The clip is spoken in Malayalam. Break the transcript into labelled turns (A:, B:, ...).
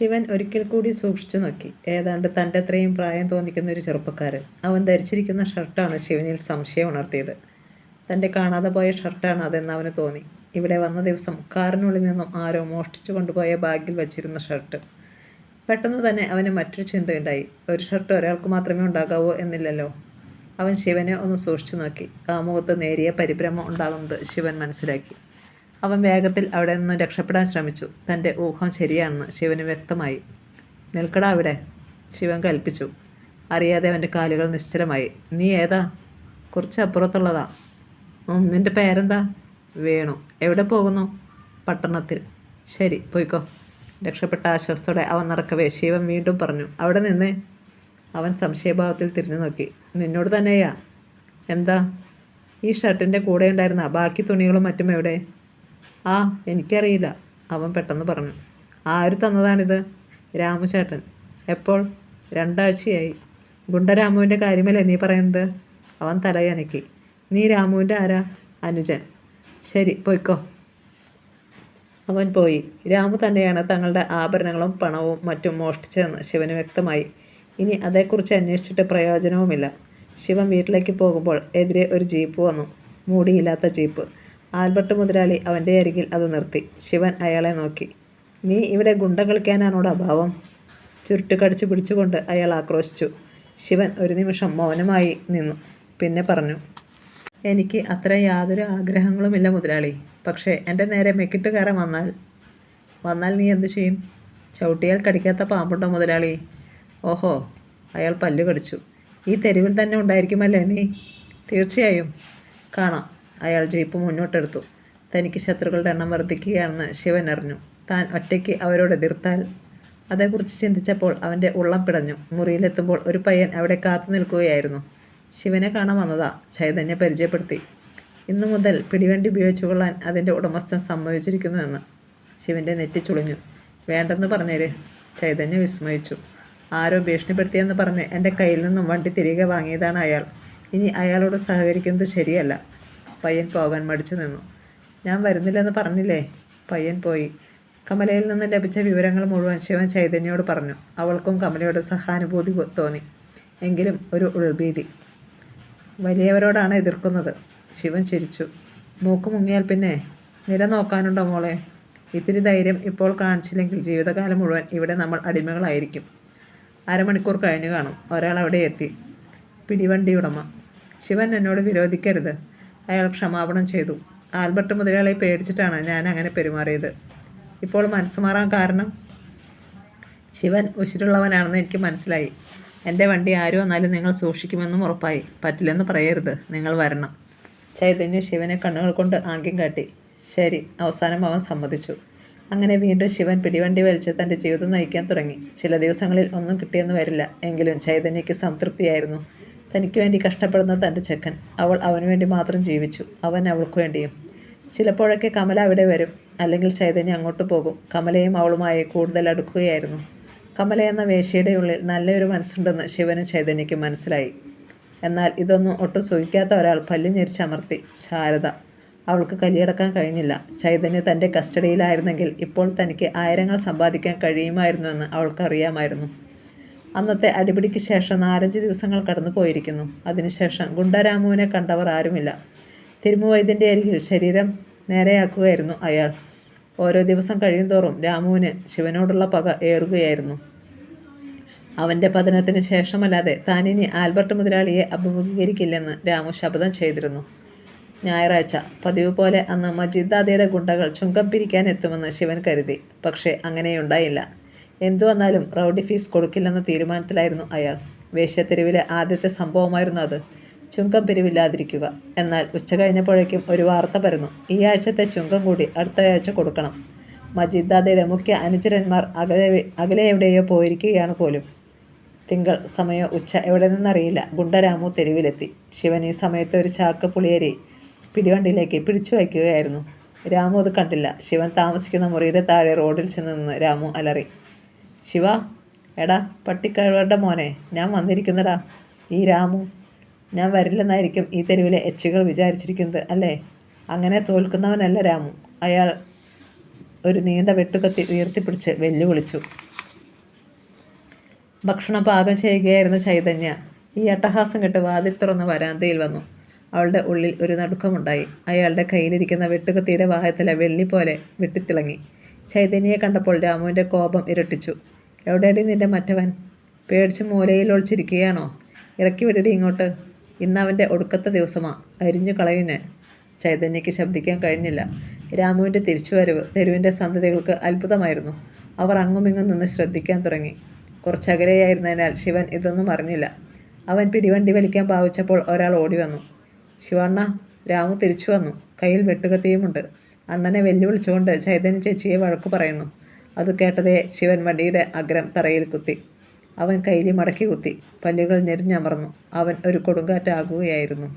A: ശിവൻ ഒരിക്കൽ കൂടി സൂക്ഷിച്ചു നോക്കി. ഏതാണ്ട് തന്റെ അത്രയും പ്രായം തോന്നിക്കുന്ന ഒരു ചെറുപ്പക്കാരൻ. അവൻ ധരിച്ചിരിക്കുന്ന ഷർട്ടാണ് ശിവനിൽ സംശയം ഉണർത്തിയത്. തന്റെ കാണാതെ പോയ ഷർട്ടാണ് അതെന്ന് അവന് തോന്നി. ഇവിടെ വന്ന ദിവസം കാറിനുള്ളിൽ നിന്നും ആരോ മോഷ്ടിച്ചു കൊണ്ടുപോയ ബാഗിൽ വച്ചിരുന്ന ഷർട്ട്. പെട്ടെന്ന് തന്നെ അവന് മറ്റൊരു ചിന്തയുണ്ടായി. ഒരു ഷർട്ട് ഒരാൾക്ക് മാത്രമേ ഉണ്ടാകാവൂ എന്നില്ലല്ലോ. അവൻ ശിവനെ ഒന്ന് സൂക്ഷിച്ചു നോക്കി. ആ മുഖത്ത് നേരിയ പരിഭ്രമം ഉണ്ടാകുന്നത് ശിവൻ മനസ്സിലാക്കി. അവൻ വേഗത്തിൽ അവിടെ നിന്ന് രക്ഷപ്പെടാൻ ശ്രമിച്ചു. തന്റെ ഊഹം ശരിയാണെന്ന് ശിവന് വ്യക്തമായി. നിൽക്കടാ അവിടെ ശിവൻ കൽപ്പിച്ചു. അറിയാതെ അവന്റെ കാലുകൾ നിശ്ചലമായി. നീ ഏതാ? കുറച്ച് അപ്പുറത്തുള്ളതാ. നിന്റെ പേരെന്താ? വേണു. എവിടെ പോകുന്നു? പട്ടണത്തിൽ. ശരി പോയിക്കോ. രക്ഷപ്പെട്ട ആശ്വാസത്തോടെ അവൻ നടക്കവേ ശിവൻ വീണ്ടും പറഞ്ഞു. അവിടെ നിന്നേ. അവൻ സംശയഭാവത്തിൽ തിരിഞ്ഞു നോക്കി. നിന്നോട് തന്നെയാ? എന്താ? ഈ ഷർട്ടിന്റെ കൂടെ ഉണ്ടായിരുന്ന ബാക്കി തുണികളും മറ്റും എവിടെ? ആ എനിക്കറിയില്ല. അവൻ പെട്ടെന്ന് പറഞ്ഞു. ആര് തന്നതാണിത്? രാമചേട്ടൻ. എപ്പോൾ? രണ്ടാഴ്ചയായി. ഗുണ്ടരാമുവിന്റെ കാര്യമല്ലേ നീ പറയുന്നത്? അവൻ തലയനക്കി നീ രാമുവിന്റെ ആരാ? അനുജൻ. ശരി പോയിക്കോ. അവൻ പോയി. രാമു തന്നെയാണ് തങ്ങളുടെ ആഭരണങ്ങളും പണവും മറ്റും മോഷ്ടിച്ചതെന്ന് ശിവന് വ്യക്തമായി. ഇനി അതേക്കുറിച്ച് അന്വേഷിച്ചിട്ട് പ്രയോജനവുമില്ല. ശിവൻ വീട്ടിലേക്ക് പോകുമ്പോൾ എതിരെ ഒരു ജീപ്പ് വന്നു. മൂടിയില്ലാത്ത ജീപ്പ്. ആൽബർട്ട് മുതലാളി അവന്റെ അരികിൽ അത് നിർത്തി. ശിവൻ അയാളെ നോക്കി. നീ ഇവിടെ ഗുണ്ട കളിക്കാനാണോടാ ഭാവം ചുരുട്ട് കടിച്ചു പിടിച്ചുകൊണ്ട് അയാൾ ആക്രോശിച്ചു. ശിവൻ ഒരു നിമിഷം മൗനമായി നിന്നു. പിന്നെ പറഞ്ഞു എനിക്ക് അത്ര യാതൊരു ആഗ്രഹങ്ങളുമില്ല മുതലാളി. പക്ഷേ എന്റെ നേരെ മെക്കിട്ട് കയറാൻ വന്നാൽ വന്നാൽ നീ എന്ത് ചെയ്യും? ചവിട്ടിയാൽ കടിക്കാത്ത പാമ്പുണ്ടോ മുതലാളി? ഓഹോ അയാൾ പല്ലു കടിച്ചു. ഈ തെരുവിൽ തന്നെ ഉണ്ടായിരിക്കുമല്ലേ നീ? തീർച്ചയായും. കാണാം. അയാൾ ജീപ്പ് മുന്നോട്ടെടുത്തു. തനിക്ക് ശത്രുക്കളുടെ എണ്ണം വർദ്ധിക്കുകയാണെന്ന് ശിവൻ അറിഞ്ഞു. താൻ ഒറ്റയ്ക്ക് അവരോട് എതിർത്താൽ? അതേക്കുറിച്ച് ചിന്തിച്ചപ്പോൾ അവന്റെ ഉള്ളം പിടഞ്ഞു. മുറിയിലെത്തുമ്പോൾ ഒരു പയ്യൻ അവിടെ കാത്തു നിൽക്കുകയായിരുന്നു. ശിവനെ കാണാൻ വന്നതാ. ചൈതന്യ പരിചയപ്പെടുത്തി. ഇന്നു മുതൽ പിടിവണ്ടി ഉപയോഗിച്ചു കൊള്ളാൻ അതിന്റെ ഉടമസ്ഥൻ സമ്മതിച്ചിരിക്കുന്നുവെന്ന്. ശിവന്റെ നെറ്റി ചുളിഞ്ഞു. വേണ്ടെന്ന് പറഞ്ഞേര്. ചൈതന്യ വിസ്മയിച്ചു. ആരോ ഭീഷണിപ്പെടുത്തിയെന്ന് പറഞ്ഞ് എന്റെ കയ്യിൽ നിന്നും വണ്ടി തിരികെ വാങ്ങിയതാണ് അയാൾ. ഇനി അയാളോട് സഹകരിക്കുന്നത് ശരിയല്ല. പയ്യൻ പോകാൻ മടിച്ചു നിന്നു. ഞാൻ വരുന്നില്ലെന്ന് പറഞ്ഞില്ലേ? പയ്യൻ പോയി. കമലയിൽ നിന്ന് ലഭിച്ച വിവരങ്ങൾ മുഴുവൻ ശിവൻ ചൈതന്യയോട് പറഞ്ഞു. അവൾക്കും കമലയോട് സഹാനുഭൂതി തോന്നി. എങ്കിലും ഒരു ഉൾഭീതി. വലിയവരോടാണ് എതിർക്കുന്നത്. ശിവൻ ചിരിച്ചു. മൂക്ക് മുങ്ങിയാൽ പിന്നെ നില നോക്കാനുണ്ടോ മോളെ? ഇത്തിരി ധൈര്യം ഇപ്പോൾ കാണിച്ചില്ലെങ്കിൽ ജീവിതകാലം മുഴുവൻ ഇവിടെ നമ്മൾ അടിമകളായിരിക്കും. അരമണിക്കൂർ കഴിഞ്ഞു കാണും. ഒരാൾ അവിടെ എത്തി. പിടിവണ്ടി ഉടമ ശിവൻ എന്നോട് വിരോധിക്കരുത്. അയാൾ ക്ഷമാപണം ചെയ്തു. ആൽബർട്ട് മുതലാളി പേടിച്ചിട്ടാണ് ഞാൻ അങ്ങനെ പെരുമാറിയത്. ഇപ്പോൾ മനസ്സ് മാറാൻ കാരണം? ശിവൻ ഉശിരുള്ളവനാണെന്ന് എനിക്ക് മനസ്സിലായി. എന്റെ വണ്ടി ആരോ വന്നാലും നിങ്ങൾ സൂക്ഷിക്കുമെന്നും ഉറപ്പായി. പറ്റില്ലെന്ന് പറയരുത്. നിങ്ങൾ വരണം. ചൈതന്യ ശിവനെ കണ്ണുകൾ കൊണ്ട് ആംഗ്യം കാട്ടി. ശരി അവസാനം അവൻ സമ്മതിച്ചു. അങ്ങനെ വീണ്ടും ശിവൻ പിടിവണ്ടി വലിച്ച് തന്റെ ജീവിതം നയിക്കാൻ തുടങ്ങി. ചില ദിവസങ്ങളിൽ ഒന്നും കിട്ടിയെന്ന് വരില്ല. എങ്കിലും ചൈതന്യയ്ക്ക് സംതൃപ്തിയായിരുന്നു. തനിക്ക് വേണ്ടി കഷ്ടപ്പെടുന്ന തന്റെ ചെക്കൻ. അവൾ അവന് വേണ്ടി മാത്രം ജീവിച്ചു. അവൻ അവൾക്ക് വേണ്ടിയും. ചിലപ്പോഴൊക്കെ കമല അവിടെ വരും. അല്ലെങ്കിൽ ചൈതന്യം അങ്ങോട്ട് പോകും. കമലയും അവളുമായി കൂടുതൽ അടുക്കുകയായിരുന്നു. കമല എന്ന വേശ്യയുടെ ഉള്ളിൽ നല്ലൊരു മനസ്സുണ്ടെന്ന് ശിവനും ചൈതന്യയ്ക്കും മനസ്സിലായി. എന്നാൽ ഇതൊന്നും ഒട്ടും സുഖിക്കാത്ത ഒരാൾ പല്ലു ഞെരിച്ചമർത്തി ശാരദ അവൾക്ക് കലിയടക്കാൻ കഴിഞ്ഞില്ല. ചൈതന്യ തന്റെ കസ്റ്റഡിയിലായിരുന്നെങ്കിൽ ഇപ്പോൾ തനിക്ക് ആയിരങ്ങൾ സമ്പാദിക്കാൻ കഴിയുമായിരുന്നുവെന്ന് അവൾക്കറിയാമായിരുന്നു. അന്നത്തെ അടിപിടിക്ക് ശേഷം നാലഞ്ച് ദിവസങ്ങൾ കടന്നു പോയിരിക്കുന്നു. അതിനുശേഷം ഗുണ്ടരാമുവിനെ കണ്ടവർ ആരുമില്ല. തിരുമുവൈദ്യന്റെ അരികിൽ ശരീരം നേരെയാക്കുകയായിരുന്നു അയാൾ. ഓരോ ദിവസം കഴിയുന്തോറും രാമുവിന് ശിവനോടുള്ള പക ഏറുകയായിരുന്നു. അവന്റെ പതനത്തിന് ശേഷമല്ലാതെ താനിനി ആൽബർട്ട് മുതലാളിയെ അഭിമുഖീകരിക്കില്ലെന്ന് രാമു ശപഥം ചെയ്തിരുന്നു. ഞായറാഴ്ച പതിവ് പോലെ അന്ന് മജീദാദിയുടെ ഗുണ്ടകൾ ചുങ്കം പിരിക്കാൻ എത്തുമെന്ന് ശിവൻ കരുതി. പക്ഷേ അങ്ങനെയുണ്ടായില്ല. എന്തു വന്നാലും റൗഡി ഫീസ് കൊടുക്കില്ലെന്ന തീരുമാനത്തിലായിരുന്നു അയാൾ. വേശ്യത്തെരുവിലെ ആദ്യത്തെ സംഭവമായിരുന്നു അത്. ചുങ്കം പിരിവില്ലാതിരിക്കുക. എന്നാൽ ഉച്ച കഴിഞ്ഞപ്പോഴേക്കും ഒരു വാർത്ത പരന്നു. ഈ ആഴ്ചത്തെ ചുങ്കം കൂടി അടുത്ത ആഴ്ച കൊടുക്കണം. മജീദാദയുടെ മുഖ്യ അനുചരന്മാർ അകലെ അകലെ എവിടെയോ പോയിരിക്കുകയാണ് പോലും. തിങ്കൾ സമയം ഉച്ച എവിടെ നിന്നറിയില്ല. ഗുണ്ടരാമു തെരുവിലെത്തി. ശിവൻ ഈ സമയത്ത് ഒരു ചാക്ക് പുളിയരി പിടിവണ്ടിയിലേക്ക് പിടിച്ചു വയ്ക്കുകയായിരുന്നു. രാമു അത് കണ്ടില്ല. ശിവൻ താമസിക്കുന്ന മുറിയുടെ താഴെ റോഡിൽ ചെന്ന് നിന്ന് രാമു അലറി. ശിവ എടാ പട്ടിക്കഴുവരുടെ മോനെ ഞാൻ വന്നിരിക്കുന്നടാ ഈ രാമു ഞാൻ വരില്ലെന്നായിരിക്കും ഈ തെരുവിലെ എച്ചുകൾ വിചാരിച്ചിരിക്കുന്നത് അല്ലേ? അങ്ങനെ തോൽക്കുന്നവനല്ല രാമു. അയാൾ ഒരു നീണ്ട വെട്ടുകത്തി ഉയർത്തിപ്പിടിച്ച് വെല്ലുവിളിച്ചു. ഭക്ഷണം പാകം ചെയ്യുകയായിരുന്ന ചൈതന്യ ഈ അട്ടഹാസം കെട്ട് വാതിൽ തുറന്ന് വരാന്തയിൽ വന്നു. അവളുടെ ഉള്ളിൽ ഒരു നടുക്കമുണ്ടായി. അയാളുടെ കയ്യിലിരിക്കുന്ന വെട്ടുകത്തിയുടെ വാഹത്തിലെ വെള്ളി പോലെ വെട്ടിത്തിളങ്ങി. ചൈതന്യയെ കണ്ടപ്പോൾ രാമുവിന്റെ കോപം ഇരട്ടിച്ചു. എവിടെയടി നിന്റെ മറ്റവൻ? പേടിച്ച് മൂലയിൽ ഒളിച്ചിരിക്കുകയാണോ? ഇറക്കി വിടടി ഇങ്ങോട്ട്. ഇന്ന് അവന്റെ ഒടുക്കത്തെ ദിവസമാ. അരിഞ്ഞു കളയുന്നെ. ചൈതന്യയ്ക്ക് ശബ്ദിക്കാൻ കഴിഞ്ഞില്ല. രാമുവിന്റെ തിരിച്ചുവരവ് തെരുവിന്റെ സന്തതികൾക്ക് അത്ഭുതമായിരുന്നു. അവർ അങ്ങുമിങ്ങും നിന്ന് ശ്രദ്ധിക്കാൻ തുടങ്ങി. കുറച്ചകലെയായിരുന്നതിനാൽ ശിവൻ ഇതൊന്നും അറിഞ്ഞില്ല. അവൻ പിടിവണ്ടി വലിക്കാൻ ഭാവിച്ചപ്പോൾ ഒരാൾ ഓടി വന്നു. ശിവണ്ണ രാമു തിരിച്ചു വന്നു. കയ്യിൽ വെട്ടുകത്തിയുമുണ്ട്. അണ്ണനെ വെല്ലുവിളിച്ചുകൊണ്ട് ചൈതന്യ ചേച്ചിയെ വഴക്കു പറയുന്നു. അത് കേട്ടതേ ശിവൻ വണ്ടിയുടെ അഗ്രം തറയിൽ കുത്തി. അവൻ കൈലി മടക്കി കുത്തി. പല്ലുകൾ ഞെരിഞ്ഞമർന്നു. അവൻ ഒരു കൊടുങ്കാറ്റാകുകയായിരുന്നു.